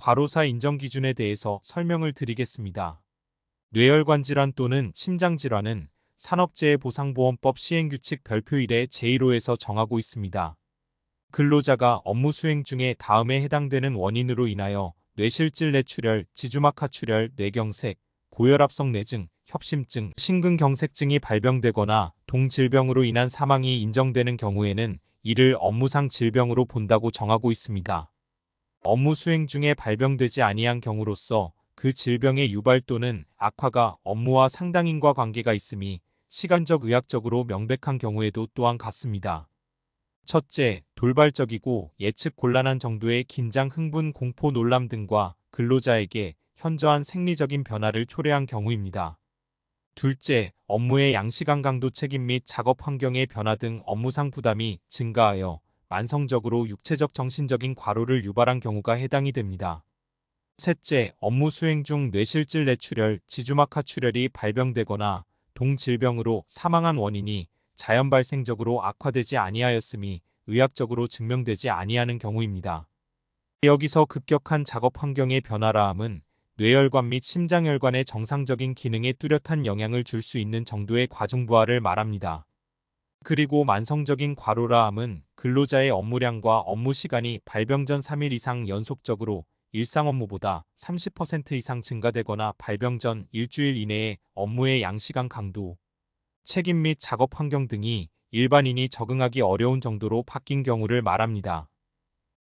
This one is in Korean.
과로사 인정 기준에 대해서 설명을 드리겠습니다. 뇌혈관 질환 또는 심장 질환은 산업재해보상보험법 시행규칙 별표 1의 제1호에서 정하고 있습니다. 근로자가 업무 수행 중에 다음에 해당되는 원인으로 인하여 뇌실질 뇌출혈, 지주막하 출혈, 뇌경색, 고혈압성 뇌증, 협심증, 심근경색증이 발병되거나 동질병으로 인한 사망이 인정되는 경우에는 이를 업무상 질병으로 본다고 정하고 있습니다. 업무 수행 중에 발병되지 아니한 경우로서 그 질병의 유발 또는 악화가 업무와 상당인과 관계가 있음이 시간적 의학적으로 명백한 경우에도 또한 같습니다. 첫째, 돌발적이고 예측 곤란한 정도의 긴장, 흥분, 공포, 놀람 등과 근로자에게 현저한 생리적인 변화를 초래한 경우입니다. 둘째, 업무의 양시간 강도 책임 및 작업 환경의 변화 등 업무상 부담이 증가하여 만성적으로 육체적 정신적인 과로를 유발한 경우가 해당이 됩니다. 셋째, 업무 수행 중 뇌실질 뇌출혈, 지주막하 출혈이 발병되거나 동질병으로 사망한 원인이 자연 발생적으로 악화되지 아니하였음이 의학적으로 증명되지 아니하는 경우입니다. 여기서 급격한 작업 환경의 변화라함은 뇌혈관 및 심장혈관의 정상적인 기능에 뚜렷한 영향을 줄 수 있는 정도의 과중부하를 말합니다. 그리고 만성적인 과로라함은 근로자의 업무량과 업무 시간이 발병 전 3일 이상 연속적으로 일상 업무보다 30% 이상 증가되거나 발병 전 일주일 이내에 업무의 양시간 강도, 책임 및 작업 환경 등이 일반인이 적응하기 어려운 정도로 바뀐 경우를 말합니다.